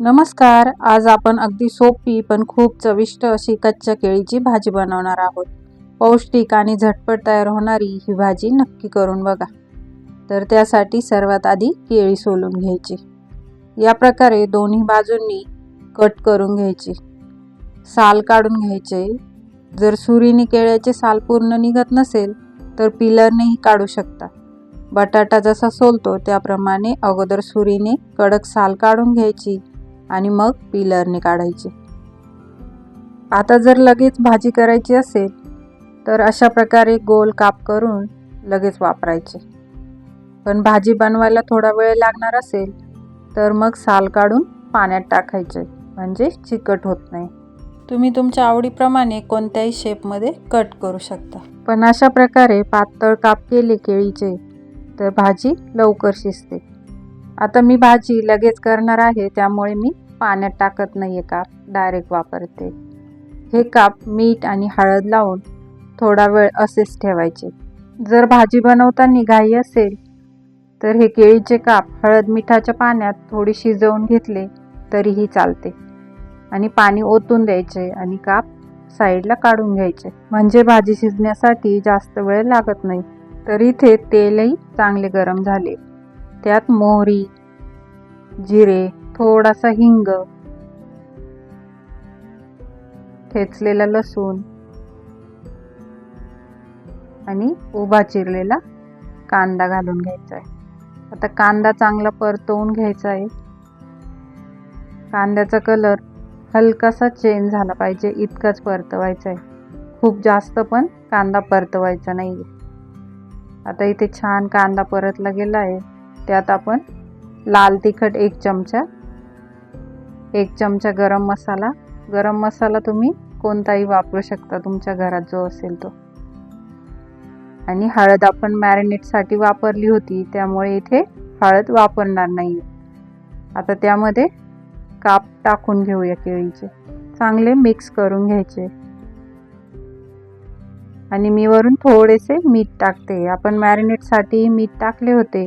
नमस्कार आज आपण अगदी सोपी पण खूप चविष्ट अशी कच्च्या केळीची भाजी बनवणार आहोत. पौष्टिक आणि झटपट तयार होणारी ही भाजी नक्की करून बघा. तर त्यासाठी सर्वात आधी केळी सोलून घ्यायची. या प्रकारे दोन्ही बाजूंनी कट करून घ्यायची. साल काढून घ्यायचे. जर सुरीने केळ्याचे साल पूर्ण निघत नसेल तर पिलरनेही काढू शकता. बटाटा जसा सोलतो त्याप्रमाणे अगोदर सुरीने कडक साल काढून घ्यायची. आणि मग पिलरने काढायची. आता जर लगेच भाजी करायची असेल तर अशा प्रकारे गोल काप करून लगेच वापरायचे. पण भाजी बनवायला थोडा वेळ लागणार असेल तर मग साल काढून पाण्यात टाकायचे म्हणजे चिकट होत नाही. तुम्ही तुमच्या आवडीप्रमाणे कोणत्याही शेपमध्ये कट करू शकता. पण अशा प्रकारे पातळ काप केले केळीचे तर भाजी लवकर शिजते. आता मी भाजी लगेच करणार आहे त्यामुळे मी पाण्यात टाकत नाही आहे काप डायरेक्ट वापरते. हे काप मीठ आणि हळद लावून थोडा वेळ असेच ठेवायचे. जर भाजी बनवताना घाई असेल तर हे केळीचे काप हळद मिठाच्या पाण्यात थोडी शिजवून घेतले तरीही चालते. आणि पाणी ओतून द्यायचे आणि काप साईडला काढून घ्यायचे. म्हणजे भाजी शिजण्यासाठी जास्त वेळ लागत नाही. तर इथे तेलही चांगले गरम झाले. त्यात मोहरी जिरे थोडासा हिंग ठेचलेला लसूण आणि उभा चिरलेला कांदा घालून घ्यायचा आहे आता कांदा चांगला परतवून घ्यायचा आहे कांद्याचा कलर हलकासा चेंज झाला पाहिजे इतकाच परतवायचा आहे खूप जास्त पण कांदा परतवायचा नाही आहे आता इथे छान कांदा परतला गेला आहे त्यात आपण लाल तिखट एक चमचा एक चमचा गरम मसाला. गरम मसाला तुम्ही कोणताही वापरू शकता तुमच्या घरात जो असेल तो. आणि हळद आपण मॅरिनेटसाठी वापरली होती त्यामुळे इथे हळद वापरणार नाही आता त्यामध्ये काप टाकून घेऊया केळीचे. चांगले मिक्स करून घ्यायचे. आणि मी वरून थोडेसे मीठ टाकते. आपण मॅरिनेटसाठी मीठ टाकले होते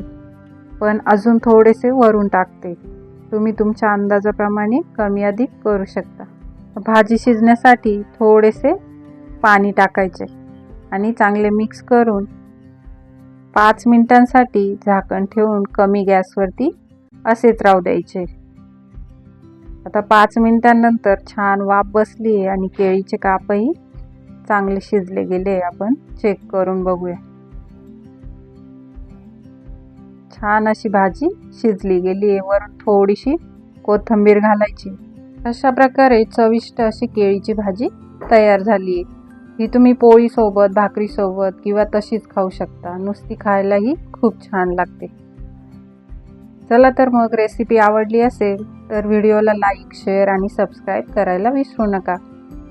पण अजून थोडेसे वरून टाकते. तुम्ही तुमच्या अंदाजाप्रमाणे कमी अधिक करू शकता. भाजी शिजण्यासाठी थोडेसे पाणी टाकायचे आणि चांगले मिक्स करून पाच मिनिटांसाठी झाकण ठेवून कमी गॅसवरती असेच राहू द्यायचे. आता पाच मिनिटांनंतर छान वाफ बसली आहे आणि केळीचे कापही चांगले शिजले गेले आपण चेक करून बघूया. छान अशी भाजी शिजली गेली आहे. वरून थोडीशी कोथिंबीर घालायची. अशा प्रकारे चविष्ट अशी केळीची भाजी तयार झाली आहे. ही तुम्ही पोळीसोबत भाकरीसोबत किंवा तशीच खाऊ शकता. नुसती खायलाही खूप छान लागते. चला तर मग रेसिपी आवडली असेल तर व्हिडिओला लाईक शेअर आणि सबस्क्राईब करायला विसरू नका.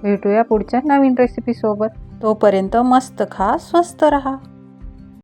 भेटूया पुढच्या नवीन रेसिपीसोबत तोपर्यंत मस्त खा स्वस्त रहा.